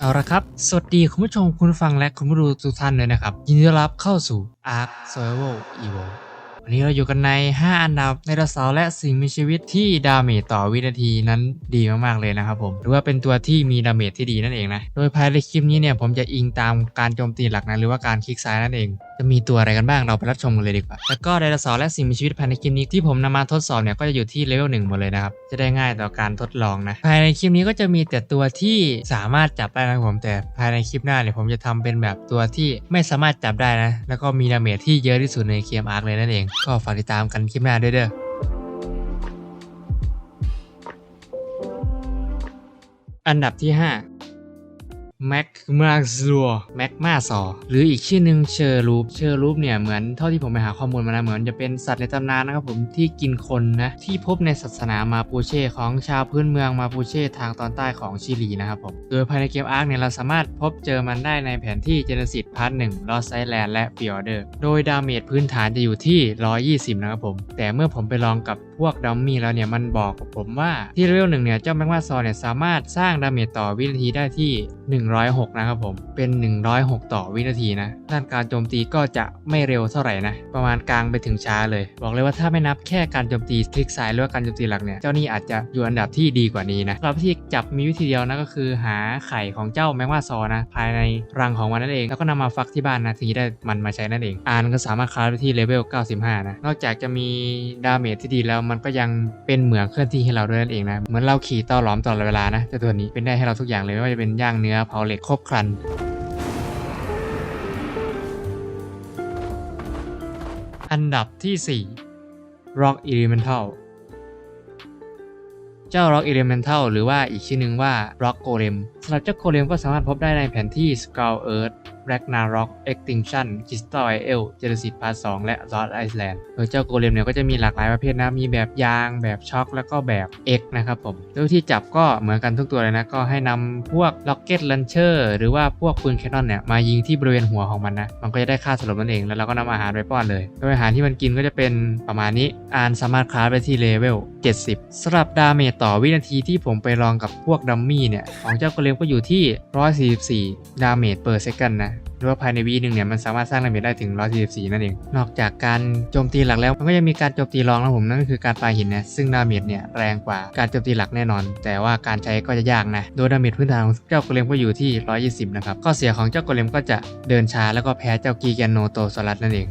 เอาละครับ สวัสดีคุณผู้ชมคุณฟังและคุณผู้ดูทุกท่านเลยนะครับ ยินดีต้อนรับเข้าสู่ Ark Survival Evo วันนี้เราอยู่กันใน 5 อันดับในดาวเสาร์และสิ่งมีชีวิตที่ดาเมจต่อวินาทีนั้นดีมากๆเลยนะครับผมหรือว่าเป็นตัวที่มีดาเมจที่ดีนั่นเองนะ โดยภายในคลิปนี้เนี่ยผมจะอิงตามการโจมตีหลักนะหรือว่าการคลิกซ้ายนั่นเอง จะมีตัวอะไรกันบ้างเราไปรับชมกันเลยดีกว่า แล้วก็ไดโนเสาร์และสิ่งมีชีวิตภายในคลิปนี้ที่ผมนำมาทดสอบเนี่ยก็จะอยู่ที่เลเวลหนึ่งหมดเลยนะครับ จะได้ง่ายต่อการทดลองนะ ภายในคลิปนี้ก็จะมีแต่ตัวที่สามารถจับได้นะผมแต่ภายในคลิปหน้าเนี่ยผมจะทำเป็นแบบตัวที่ไม่สามารถจับได้นะ แล้วก็มีดาเมจที่เยอะที่สุดในเกมอาร์คเลยนั่นเอง ก็ฝากติดตามกันคลิปหน้าด้วยเด้ออันดับที่ 5 แม็กมาซัวแม็กมาซอหรืออีกชื่อหนึ่งเชอร์ลูปเชอร์ลูปเนี่ยเหมือนเท่าที่ผมไปหาข้อมูลมานะเหมือนจะเป็นสัตว์ในตำนานนะครับผมที่กินคนนะที่พบในศาสนามาปูเช่ของชาวพื้นเมืองมาปูเช่ทางตอนใต้ของชิลีนะครับผมโดยภายในเกมอาร์คเนี่ยเราสามารถพบเจอมันได้ในแผนที่เจเนซิสพาร์ทหนึ่งลอสไซแลนด์และฟิออเดอร์โดยดาเมจพื้นฐานจะอยู่ที่ 120 นะครับผม แต่เมื่อผมไปลองกับ พวกดัมมี่แล้วเนี่ยมันบอกกับผมว่าที่เลเวลหนึ่งเนี่ยเจ้าแม็กมาซอเนี่ยสามารถสร้างดาเมจต่อวินาทีได้ที่ 106 นะครับผมเป็น 106 ต่อวินาทีนะด้านการโจมตีก็จะไม่เร็วเท่าไหร่นะประมาณกลางไปถึงช้าเลย บอกเลยว่าถ้าไม่นับแค่การโจมตีคลิกซ้ายหรือว่าการโจมตีหลักเนี่ยเจ้านี่อาจจะอยู่อันดับที่ดีกว่านี้นะสำหรับวิธีจับมีวิธีเดียวนะก็คือหาไข่ของเจ้าแมกมาซอนะภายในรังของมันนั่นเอง แล้วก็นำมาฟักที่บ้านนะถึงจะได้มันมาใช้นั่นเองอ่านก็สามารถคลาสไปที่เลเวล 95 นะนอกจากจะมีดาเมจที่ดีแล้วมันก็ยังเป็นเหมืองเคลื่อนที่ให้เราด้วยนั่นเองนะ เหมือนเราขี่ต่าหลอมตลอดเวลานะเจ้าตัวนี้เป็นได้ให้เราทุกอย่างเลยไม่ว่าจะเป็นย่างเนื้อเผาเหล็กครบครันอันดับที่ 4 Rock Elemental เจ้า Rock Elemental หรือว่าอีกชื่อหนึ่งว่า Rock Golem สำหรับเจ้า Golem ก็สามารถพบได้ในแผนที่ Skull Earth Ragnarok Extinction Crystal Isle Genesis Part 2 และ Lost Island โดยเจ้าโกเลมเนี่ยก็จะมีหลากหลายประเภทนะ มีแบบยาง แบบช็อค แล้วก็แบบ X นะครับผมโดยที่จับก็เหมือนกันทุกตัวเลยนะ ก็ให้นำพวก Rocket Launcher หรือว่าพวกปืนแคนนอนเนี่ยมายิงที่บริเวณหัวของมันนะ มันก็จะได้ค่าสลบนั่นเอง แล้วเราก็นำอาหารไปป้อนเลย โดยอาหารที่มันกินก็จะเป็นประมาณนี้ อ่านสามารถคลาสไปที่เลเวล 70สำหรับดาเมจต่อวินาทีที่ผมไปลองกับพวกดัมมี่เนี่ย ของเจ้าโกเลมก็อยู่ที่ 144 ดาเมจ per second นะ หรือว่าภายในวีหนึ่งเนี่ยมันสามารถสร้างดาเมจได้ถึง 144 นั่นเอง นอกจากการโจมตีหลักแล้ว มันก็ยังมีการโจมตีรองนะผมนั่นก็คือการปาหินนะซึ่งดาเมจเนี่ยแรงกว่าการโจมตีหลักแน่นอน แต่ว่าการใช้ก็จะยากนะโดยดาเมจพื้นฐานของเจ้าโกเลมก็อยู่ที่ 120 นะครับข้อเสียของเจ้าโกเลมก็จะเดินช้าแล้วก็แพ้เจ้ากีแกนโนโตสลัดนั่นเอง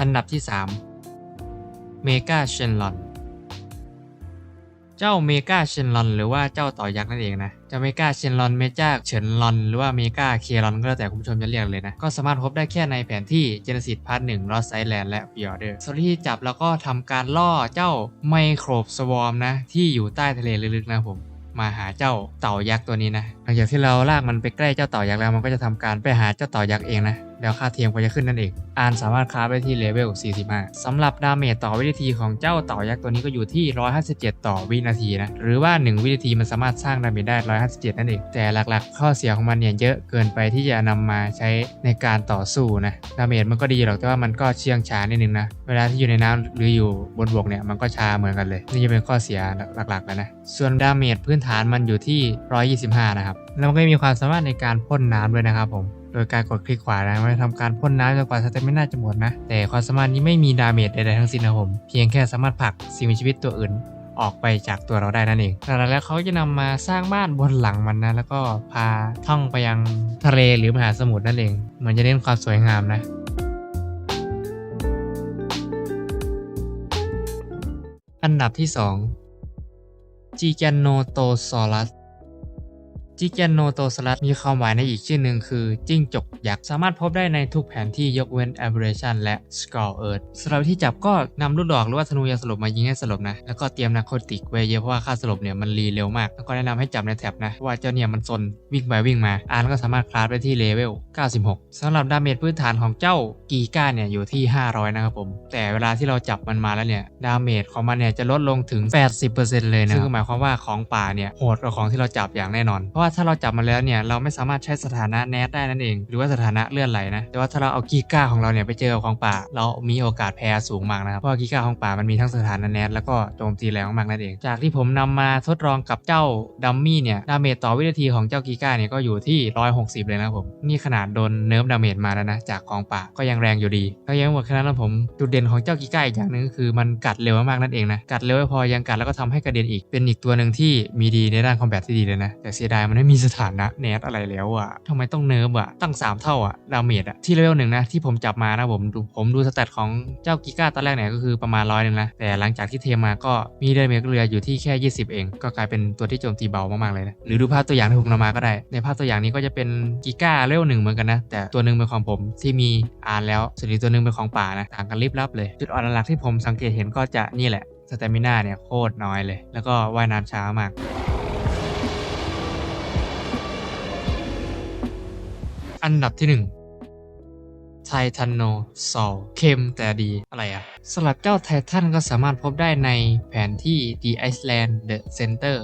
อันดับที่ 3 เมกาเชนลอน เจ้าเมกาเชนลอนหรือว่าเจ้าต่อยักษ์นั่นเองนะ เจ้าเมกาเชนลอนเมจาเฉินลอนหรือว่าเมกาเคลอนก็แล้วแต่คุณผู้ชมจะเรียกเลยนะ ก็สามารถพบได้แค่ในแผนที่เจนซิสพาร์ทหนึ่งลอสไซแลนด์และฟิออเดอร์ส่วนที่จับแล้วก็ทำการล่อเจ้าไมโครบสวอมนะ ที่อยู่ใต้ทะเลลึกๆนะผมมาหาเจ้าเต่ายักษ์ตัวนี้นะหลังจากที่เราลากมันไปใกล้เจ้าเต่ายักษ์แล้วมันก็จะทำการไปหาเจ้าเต่ายักษ์เองนะ แล้วค่าเทียมก็จะขึ้นนั่นเอง อ่านสามารถคราฟได้ที่เลเวล 45สำหรับดาเมจต่อวินาทีของเจ้าเต่ายักษ์ตัวนี้ก็อยู่ที่ 157 ต่อวินาทีนะ หรือว่า 1 วินาทีมันสามารถสร้างดาเมจได้ 157 นั่นเอง แต่หลักๆ ข้อเสียของมันเนี่ยเยอะเกินไปที่จะนำมาใช้ในการต่อสู้นะ ดาเมจมันก็ดีหรอกแต่ว่ามันก็เชื่องช้านิดนึงนะ เวลาที่อยู่ในน้ำหรืออยู่บนบกเนี่ยมันก็ช้าเหมือนกันเลย นี่จะเป็นข้อเสียหลักๆแล้วนะ ส่วนดาเมจพื้นฐานมันอยู่ที่ 125 นะครับ แล้วมันก็มีความสามารถในการพ่นน้ำด้วยนะครับผม ดยการกดคลิกขวานะมันจะทำการพ่นน้ำจนกว่าสเตมิน่าจะหมดนะ แต่ความสามารถนี้ไม่มีดาเมจใดๆทั้งสิ้นนะผม เพียงแค่สามารถผลักสิ่งมีชีวิตตัวอื่นออกไปจากตัวเราได้นั่นเองหลังจากนั้นแล้วเขาจะนำมาสร้างบ้านบนหลังมันนะ แล้วก็พาท่องไปยังทะเลหรือมหาสมุทรนั่นเองเหมือนจะเน้นความสวยงามนะอันดับที่ 2 g i g a n o t o s a u r u s จิแกนโนโตสลัดมีความหมายในอีกชื่อหนึ่งคือ จิ้งจกยักษ์ สามารถพบได้ในทุกแผนที่ยกเว้น Aberration และ Skull Earth สำหรับที่จับก็นำลูกดอกหรือว่าธนูยาสลบมายิงให้สลบนะ แล้วก็เตรียมนาโคติกไว้เยอะเพราะว่าค่าสลบเนี่ยมันรีเร็วมาก แล้วก็แนะนำให้จับในแท็บนะเพราะว่าเจ้าเนี่ยมันซนวิ่งไปวิ่งมา อ่านก็สามารถคลาสไปที่เลเวล 96สำหรับดาเมจพื้นฐานของเจ้ากีก้าเนี่ยอยู่ที่ 500 นะครับผม แต่เวลาที่เราจับมันมาแล้วเนี่ยดาเมจของมันเนี่ยจะลดลงถึง 80%เลยนะซึ่งหมายความว่าของป่าเนี่ยโหดกว่าของที่เราจับอย่างแน่นอนเพราะว่าถ้าเราจับมาแล้วเนี่ยเราไม่สามารถใช้สถานะแนทได้นั่นเอง หรือว่าสถานะเลื่อนไหลนะแต่ว่าถ้าเราเอากีก้าของเราเนี่ยไปเจอกับของป่า เรามีโอกาสแพ้สูงมากนะครับเพราะกีก้าของป่ามันมีทั้งสถานะแนทแล้วก็โจมตีแรงมากนั่นเอง จากที่ผมนำมาทดลองกับเจ้าดัมมี่เนี่ยดาเมจต่อวินาทีของเจ้ากีก้าเนี่ยก็อยู่ที่ 160 เลยนะผมนี่ขนาดโดนเนิร์ฟดาเมจมาแล้วนะจากของป่าก็ยังแรงอยู่ดีแล้วยังไม่หมดแค่นั้นนะผมจุดเด่นของเจ้ากีก้าอีกอย่างหนึ่งคือมันกัดเร็วมากๆนั่นเองนะกัดเร็วไม่พอยังกัดแล้วก็ทำให้กระเด็นอีกเป็นอีกตัวหนึ่งที่มีดีในด้านคอมแบทที่ดีเลยนะแต่เสียดายมันไม่มีสถานะแนทอะไรแล้วอะทำไมต้องเนิร์ฟอะตั้ง 3 เท่าอะดาเมจอะที่เลเวลหนึ่งนะที่ผมจับมานะผมดูผมดูสแตทของเจ้ากีก้าตอนแรกเนี่ยก็คือประมาณร้อยหนึ่งนะแต่หลังจากที่เทมาก็มีดาเมจเหลืออยู่ที่แค่ 20 เอง ก็กลายเป็นตัวที่โจมตีเบามากๆเลยนะหรือดูภาพตัวอย่างที่ผมนำมาก็ได้ ในภาพตัวอย่างนี้ก็จะเป็นกีก้าเลเวลหนึ่งเหมือนกันนะแต่ตัวหนึ่งเป็นของผมที่มีอ่านแล้วส่วนอีกตัวหนึ่งเป็นของป่านะต่างกันลิบลับเลยจุดอ่อนหลักที่ผมสังเกตเห็นก็จะนี่แหละสเตมิน่าเนี่ยโคตรน้อยเลย แล้วก็ว่ายน้ำช้ามาก อันดับที่ 1ไททันโนซอลเข้มแต่ดีอะไรอะสำหรับเจ้าไททันก็สามารถพบได้ในแผนที่ The Iceland The Center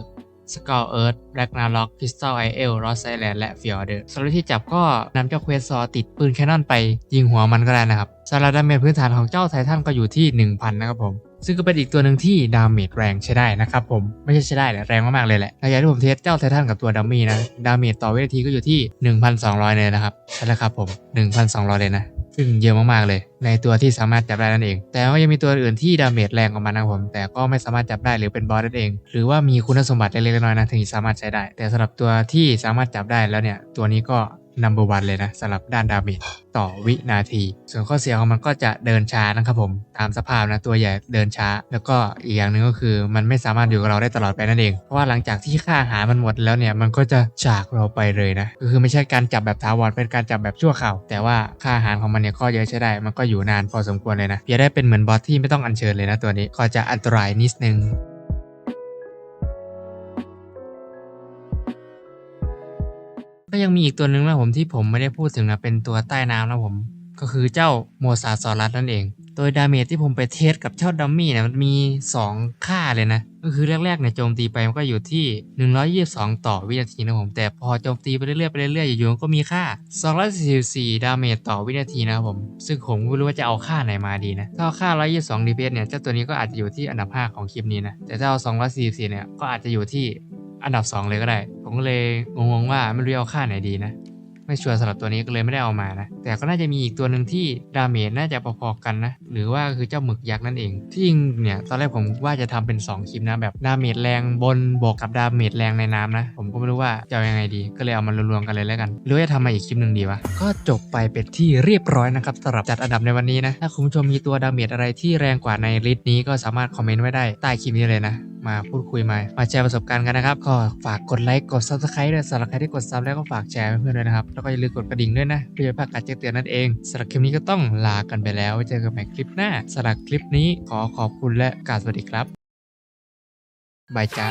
s k u l l Earth Ragnarok Crystal Isle Lost Island และ Fjord สำหรับที่จับก็นำเจ้าเควสซอติดปืนแคนนอนไปยิงหัวมันก็ได้นะครับสำหรับดาเมจพื้นฐานของเจ้าไททันก็อยู่ที่ 1000 นะครับผม ซึ่งก็เป็นอีกตัวหนึ่งที่ดาเมจแรงใช้ได้นะครับผมไม่ใช่ใช้ได้แหละแรงมากๆเลยแหละระยะที่ผมเทสเจ้าไททันกับตัวดัมมี่นะดาเมจต่อวินาทีก็อยู่ที่ 1,200 เลยนะครับใช่แล้วครับผม 1,200 เลยนะซึ่งเยอะมากๆเลย ในตัวที่สามารถจับได้นั่นเอง แต่ว่ายังมีตัวอื่นที่ดาเมจแรงกว่ามันนะผม แต่ก็ไม่สามารถจับได้หรือเป็นบอสนั่นเอง หรือว่ามีคุณสมบัติเล็กๆน้อยๆนะถึงจะสามารถใช้ได้ แต่สำหรับตัวที่สามารถจับได้แล้วเนี่ยตัวนี้ก็ number one เลยนะสำหรับด้านดาเมจต่อวินาที ส่วนข้อเสียของมันก็จะเดินช้านะครับผม ตามสภาพนะตัวใหญ่เดินช้า แล้วก็อีกอย่างหนึ่งก็คือ มันไม่สามารถอยู่กับเราได้ตลอดไปนั่นเอง เพราะว่าหลังจากที่ค่าอาหารมันหมดแล้วเนี่ยมันก็จะจากเราไปเลยนะก็คือไม่ใช่การจับแบบถาวรเป็นการจับแบบชั่วคราวแต่ว่าค่าอาหารของมันเนี่ยก็เยอะใช้ได้ มันก็อยู่นานพอสมควรเลยนะเพียได้เป็นเหมือนบอสที่ไม่ต้องอัญเชิญเลยนะตัวนี้ก็จะอันตรายนิดนึง ก็ยังมีอีกตัวหนึ่งนะผมที่ผมไม่ได้พูดถึงนะเป็นตัวใต้น้ำนะผม ก็คือเจ้าโมซาซอรัสนั่นเอง โดยดาเมจที่ผมไปเทสกับเจ้าดัมมี่เนี่ยมันมี 2 ค่าเลยนะ ก็คือแรกๆเนี่ยโจมตีไปมันก็อยู่ที่ 122 ต่อวินาทีนะผม แต่พอโจมตีไปเรื่อยๆไปเรื่อยๆอยู่ๆมันก็มีค่า 244 ดาเมจต่อวินาทีนะครับผม ซึ่งผมไม่รู้ว่าจะเอาค่าไหนมาดีนะ ถ้าเอาค่า 122 DPS เนี่ยเจ้าตัวนี้ก็อาจจะอยู่ที่อันดับ 5 ของคลิปนี้นะ แต่ถ้าเอา 244 เนี่ยก็อาจจะอยู่ที่ อันดับ 2 เลยก็ได้ ผมก็เลยงงๆว่าไม่รู้เอาค่าไหนดีนะ ไม่ชัวร์สำหรับตัวนี้ก็เลยไม่ได้เอามานะ แต่ก็น่าจะมีอีกตัวหนึ่งที่ดาเมจน่าจะพอๆกันนะ หรือว่าคือเจ้าหมึกยักษ์นั่นเอง ที่จริงเนี่ยตอนแรกผมว่าจะทำเป็น 2คลิปนะแบบดาเมจแรงบนบวกกับดาเมจแรงในน้ำนะ ผมก็ไม่รู้ว่าจะยังไงดี ก็เลยเอามารวมๆกันเลยแล้วกัน หรือจะทำมาอีกคลิปหนึ่งดีวะ ก็จบไปเป็นที่เรียบร้อยนะครับสำหรับจัดอันดับในวันนี้นะ ถ้าคุณผู้ชมมีตัวดาเมจอะไรที่แรงกว่าในลิสต์นี้ก็สามารถคอมเมนต์ไว้ได้ใต้คลิปนี้เลยนะ มาพูดคุยมามาแชร์ประสบการณ์กันนะครับ ก็ฝากกดไลค์กดซับสไครต์ด้วยสำหรับใครที่กดซับแล้วก็ฝากแชร์ให้เพื่อนด้วยนะครับ แล้วก็อย่าลืมกดกระดิ่งด้วยนะเพื่อจะประกาศแจ้งเตือนนั่นเองสำหรับคลิปนี้ก็ต้องลากันไปแล้วไว้เจอกันใหม่คลิปหน้าสำหรับคลิปนี้ขอขอบคุณและกาบสวัสดีครับบายจ้า